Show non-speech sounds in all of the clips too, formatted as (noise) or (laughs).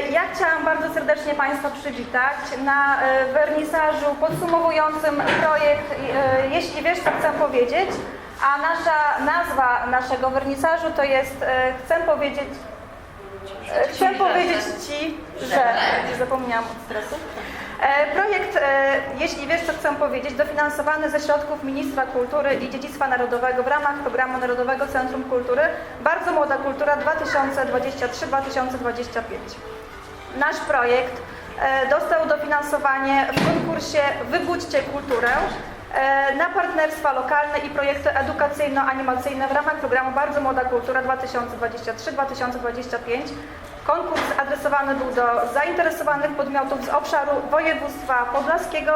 Ja chciałam bardzo serdecznie Państwa przywitać na e, wernisażu podsumowującym projekt e, Jeśli wiesz, co chcę powiedzieć, a nasza nazwa naszego wernisażu to jest e, Chcę powiedzieć Chcę powiedzieć Ci, że zapomniałam od stresu. Projekt Jeśli wiesz, co chcę powiedzieć, dofinansowany ze środków Ministra Kultury i Dziedzictwa Narodowego w ramach Programu Narodowego Centrum Kultury Bardzo Młoda Kultura 2023-2025. Nasz projekt e, dostał dofinansowanie w konkursie Wybudźcie Kulturę e, na partnerstwa lokalne i projekty edukacyjno-animacyjne w ramach programu Bardzo Młoda Kultura 2023-2025. Konkurs adresowany był do zainteresowanych podmiotów z obszaru województwa podlaskiego.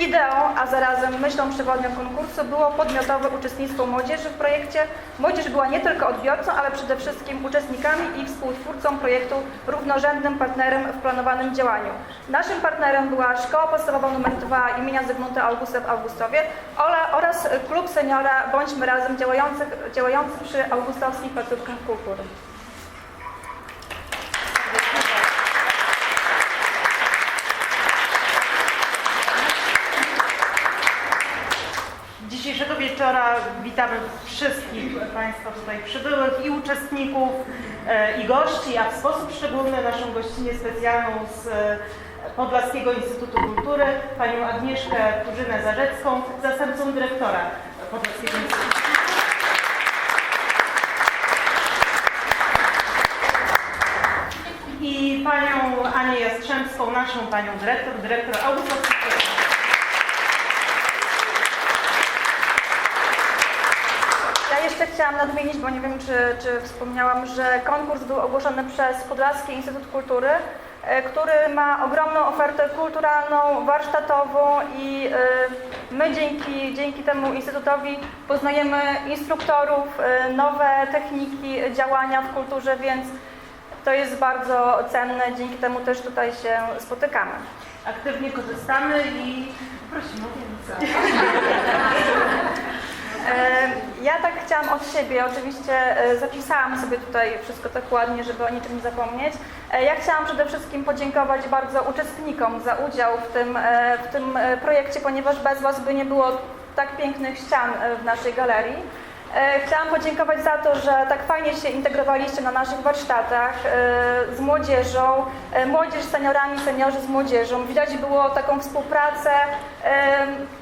Ideą, a zarazem myślą przewodnią konkursu było podmiotowe uczestnictwo młodzieży w projekcie. Młodzież była nie tylko odbiorcą, ale przede wszystkim uczestnikami i współtwórcą projektu, równorzędnym partnerem w planowanym działaniu. Naszym partnerem była Szkoła Podstawowa nr 2 imienia Zygmunta Augusta w Augustowie oraz Klub Seniora Bądźmy Razem działający, działający przy Augustowskich Placówkach Kultury. Dzisiejszego wieczora witamy wszystkich Państwa tutaj przybyłych i uczestników e, i gości, a w sposób szczególny naszą gościnę specjalną z e, Podlaskiego Instytutu Kultury, panią Agnieszkę Kurzynę-Zarzecką, zastępcą dyrektora Podlaskiego Instytutu. I panią Anię Jastrzębską, naszą panią dyrektor, dyrektor Augustowskiego. Ja jeszcze chciałam nadmienić, bo nie wiem, czy, czy wspomniałam, że konkurs był ogłoszony przez Podlaski Instytut Kultury, e, który ma ogromną ofertę kulturalną, warsztatową i e, my dzięki, dzięki temu Instytutowi poznajemy instruktorów, e, nowe techniki działania w kulturze, więc to jest bardzo cenne, dzięki temu też tutaj się spotykamy. aktywnie korzystamy i prosimy o więcej. (laughs) Ja tak chciałam od siebie, oczywiście e, zapisałam sobie tutaj wszystko tak ładnie, żeby o niczym nie zapomnieć. E, Ja chciałam przede wszystkim podziękować bardzo uczestnikom za udział w tym, e, w tym projekcie, ponieważ bez Was by nie było tak pięknych ścian w naszej galerii. E, Chciałam podziękować za to, że tak fajnie się integrowaliście na naszych warsztatach e, z młodzieżą, e, młodzież z seniorami, seniorzy z młodzieżą. Widać było taką współpracę.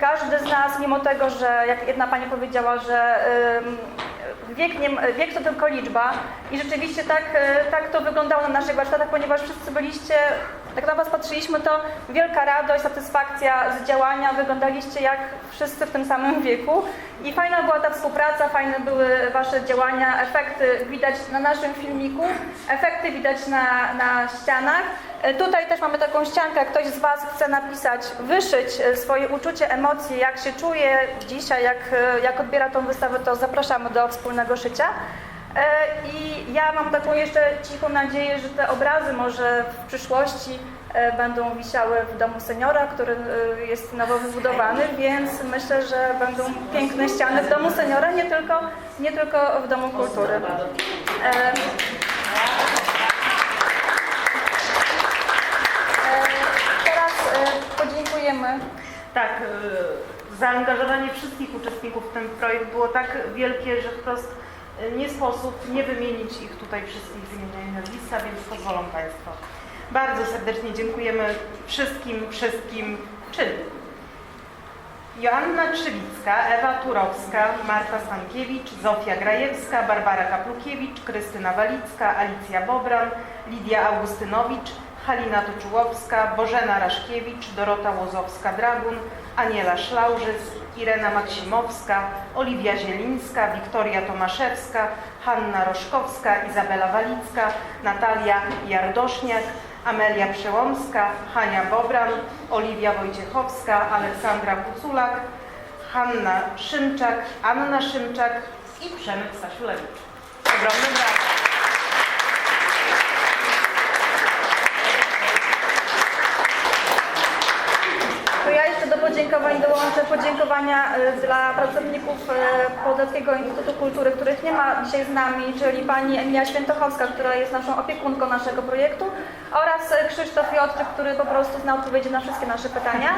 Każdy z nas, mimo tego, że jak jedna pani powiedziała, że wiek, nie, wiek to tylko liczba. I rzeczywiście tak, e, tak to wyglądało na naszych warsztatach, ponieważ wszyscy byliście, jak na Was patrzyliśmy, to wielka radość, satysfakcja z działania, wyglądaliście jak wszyscy w tym samym wieku. I fajna była ta współpraca, fajne były Wasze działania, efekty widać na naszym filmiku, efekty widać na, na ścianach. E, Tutaj też mamy taką ściankę, ktoś z Was chce napisać, wyszyć e, swoje uczucie, emocje, jak się czuje dzisiaj, jak, jak odbiera tą wystawę, to zapraszamy do wspólnego szycia. E, I ja mam taką jeszcze cichą nadzieję, że te obrazy może w przyszłości e, będą wisiały w domu seniora, który e, jest nowo wybudowany, więc myślę, że będą piękne ściany w domu seniora, nie tylko, nie tylko w domu kultury. Teraz podziękujemy Tak, zaangażowanie wszystkich uczestników w ten projekt było tak wielkie, że wprost y, nie sposób nie wymienić ich tutaj wszystkich z imienia nazwiska, więc pozwolą Państwo. Bardzo serdecznie dziękujemy wszystkim, wszystkim, czyli Joanna Krzywicka, Ewa Turowska, Marta Stankiewicz, Zofia Grajewska, Barbara Kaplukiewicz, Krystyna Walicka, Alicja Bobran, Lidia Augustynowicz, Halina Toczułowska, Bożena Raszkiewicz, Dorota Łozowska-Dragun, Aniela Szlaużys, Irena Maksimowska, Oliwia Zielińska, Wiktoria Tomaszewska, Hanna Roszkowska, Izabela Walicka, Natalia Jardoszniak, Amelia Przełomska, Hania Bobran, Oliwia Wojciechowska, Aleksandra Kuculak, Hanna Szymczak, Anna Szymczak i Przemek Stasiulewicz. Ogromne brawa. To ja jeszcze do podziękowań dołączę podziękowania e, dla pracowników e, Podlaskiego Instytutu Kultury, których nie ma dzisiaj z nami, czyli pani Emilia Świętochowska, która jest naszą opiekunką naszego projektu oraz Krzysztof Jotryk, który po prostu zna odpowiedzi na wszystkie nasze pytania.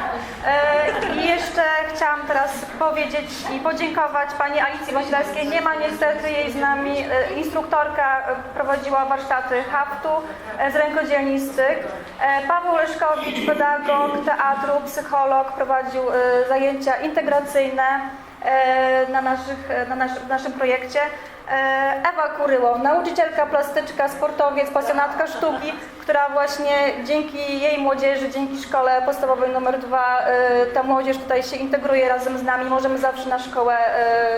E, I jeszcze chciałam teraz powiedzieć i podziękować pani Alicji Wasilewskiej. Nie ma niestety jej z nami. Instruktorka prowadziła warsztaty haftu e, z rękodzielni styk. E, Paweł Leszkowicz, pedagog teatru, psycholog, prowadził e, zajęcia integracyjne e, na, naszych, e, na nasz, w naszym projekcie. Ewa Kuryło, nauczycielka plastyczka, sportowiec, pasjonatka sztuki, która właśnie dzięki jej młodzieży, dzięki szkole podstawowej numer dwa, ta młodzież tutaj się integruje razem z nami. Możemy zawsze na szkołę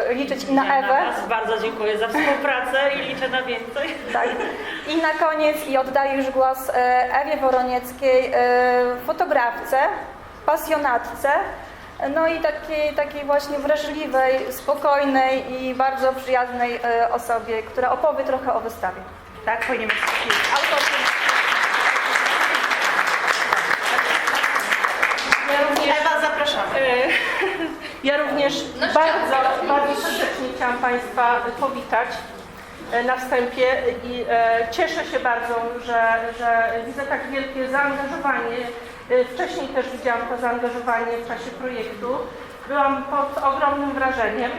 liczyć i na Ewę. Was bardzo dziękuję za współpracę i liczę na więcej. Tak. I na koniec i oddaję już głos Ewie Woronieckiej, fotografce, pasjonatce, no i takiej, takiej właśnie wrażliwej, spokojnej i bardzo przyjaznej e, osobie, która opowie trochę o wystawie. Tak, Panie Marszałku. Autorką Ja również, Ewa, zapraszamy. e, (laughs) ja również bardzo, bardzo serdecznie chciałam Państwa powitać e, na wstępie i cieszę się bardzo, że, że widzę tak wielkie zaangażowanie. E, Wcześniej też widziałam to zaangażowanie w czasie projektu. Byłam pod ogromnym wrażeniem.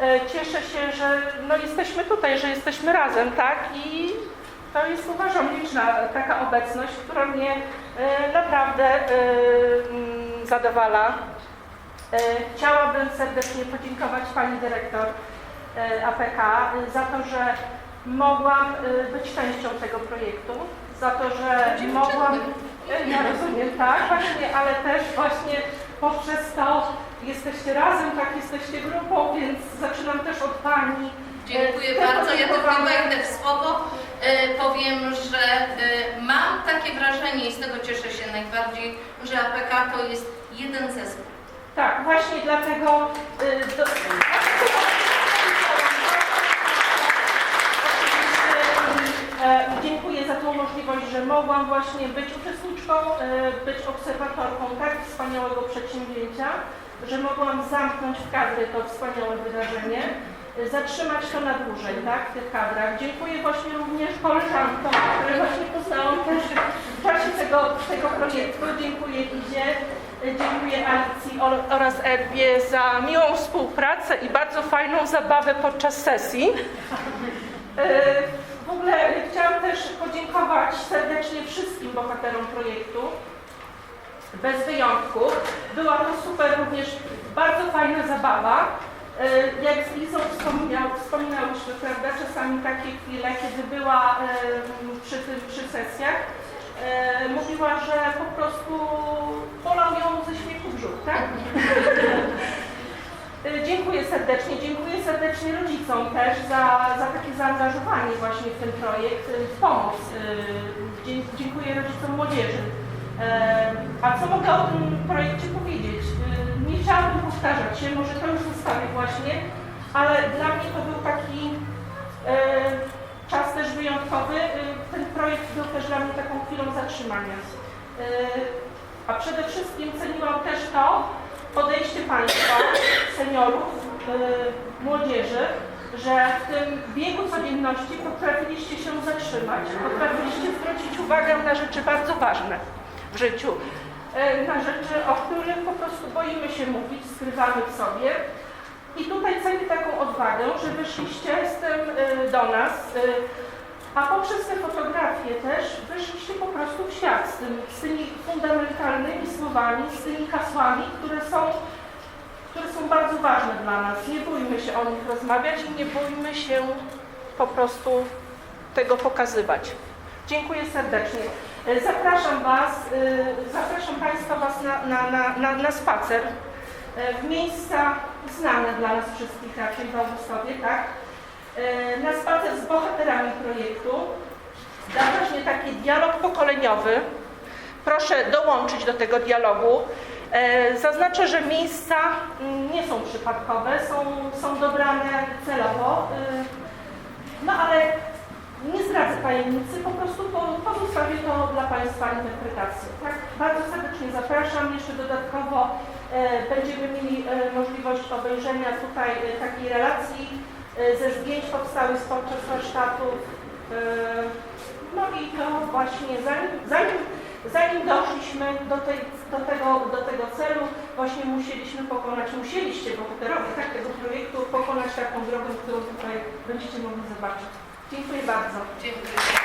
E, Cieszę się, że no, jesteśmy tutaj, że jesteśmy razem, tak? I to jest uważam liczna taka obecność, która mnie e, naprawdę mm, zadowala. Chciałabym serdecznie podziękować Pani Dyrektor APK za to, że mogłam być częścią tego projektu, za to, że mogłam, ja rozumiem, tak, właśnie, ale też właśnie poprzez to jesteście razem, tak, jesteście grupą, więc zaczynam też od Pani. e, Dziękuję te bardzo. Ja tylko wejdę w słowo. E, powiem, że e, mam takie wrażenie i z tego cieszę się najbardziej, że APK to jest jeden zespół. Tak, właśnie dlatego do, Oczywiście, e, dziękuję za tą możliwość, że mogłam właśnie być uczestniczką, e, być obserwatorką tak wspaniałego przedsięwzięcia, że mogłam zamknąć w kadry to wspaniałe wydarzenie, e, zatrzymać to na dłużej, tak, w tych kadrach. Dziękuję właśnie również koleżankom, które właśnie poznałam też w czasie tego, tego projektu. Dziękuję Izie, e, dziękuję Alicji or- oraz Ewie za miłą współpracę i bardzo fajną zabawę podczas sesji. Ogóle chciałam też podziękować serdecznie wszystkim bohaterom projektu. Bez wyjątku. Była to super również bardzo fajna zabawa. E, Jak z Izą wspomniał, wspominałyśmy, prawda, czasami takie chwile, kiedy była e, przy, tym, przy sesjach, e, mówiła, że po prostu bolał ją ze śmiechu brzuch, tak? (laughs) Y, Dziękuję serdecznie. Dziękuję serdecznie rodzicom też za, za takie zaangażowanie właśnie w ten projekt, y, w pomoc. Dzie- Dziękuję rodzicom młodzieży. E, A co mogę o tym projekcie powiedzieć? Nie chciałabym powtarzać się, może to już zostawię właśnie, ale dla mnie to był taki e, czas też wyjątkowy. Ten projekt był też dla mnie taką chwilą zatrzymania. E, A przede wszystkim ceniłam też to, podejście Państwa, seniorów, y, młodzieży, że w tym biegu codzienności potrafiliście się zatrzymać, potrafiliście zwrócić uwagę na rzeczy bardzo ważne w życiu, y, na rzeczy, o których po prostu boimy się mówić, skrywamy w sobie. I tutaj cenię taką odwagę, że wyszliście z tym y, do nas, a poprzez te fotografie też wyszliście po prostu w świat z, tym, z tymi fundamentalnymi słowami, z tymi hasłami, które są, które są bardzo ważne dla nas. Nie bójmy się o nich rozmawiać i nie bójmy się po prostu tego pokazywać. Dziękuję serdecznie. Zapraszam Was, e, zapraszam Państwa Was na, na, na, na, spacer e, w miejsca znane dla nas wszystkich raczej w Augustowie, tak? E, Na spacer z bohaterami projektu. Da właśnie taki dialog pokoleniowy. Proszę dołączyć do tego dialogu. E, Zaznaczę, że miejsca mm, nie są przypadkowe, są, są dobrane celowo. E, No ale nie zdradzę tajemnicy, po prostu po- pozostawię to dla Państwa interpretacji. Tak? Bardzo serdecznie zapraszam. Jeszcze dodatkowo Będziemy mieli możliwość obejrzenia tutaj takiej relacji ze zdjęć powstałych podczas warsztatów. E, No i to właśnie zanim, zanim, zanim doszliśmy do, tej, do, tego, do tego celu, właśnie musieliśmy pokonać, musieliście bohaterowie tak, tego projektu pokonać taką drogę, którą tutaj będziecie mogli zobaczyć. Dziękuję bardzo. Dziękuję.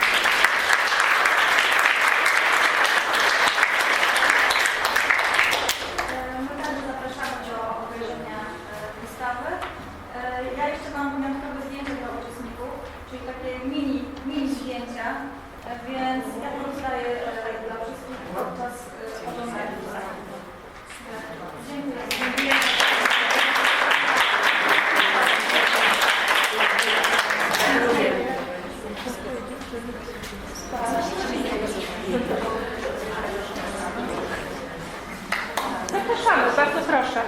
Tak więc ja pozostaję e, dla wszystkich podczas e, oglądania. Dziękuję. Zapraszamy, bardzo proszę.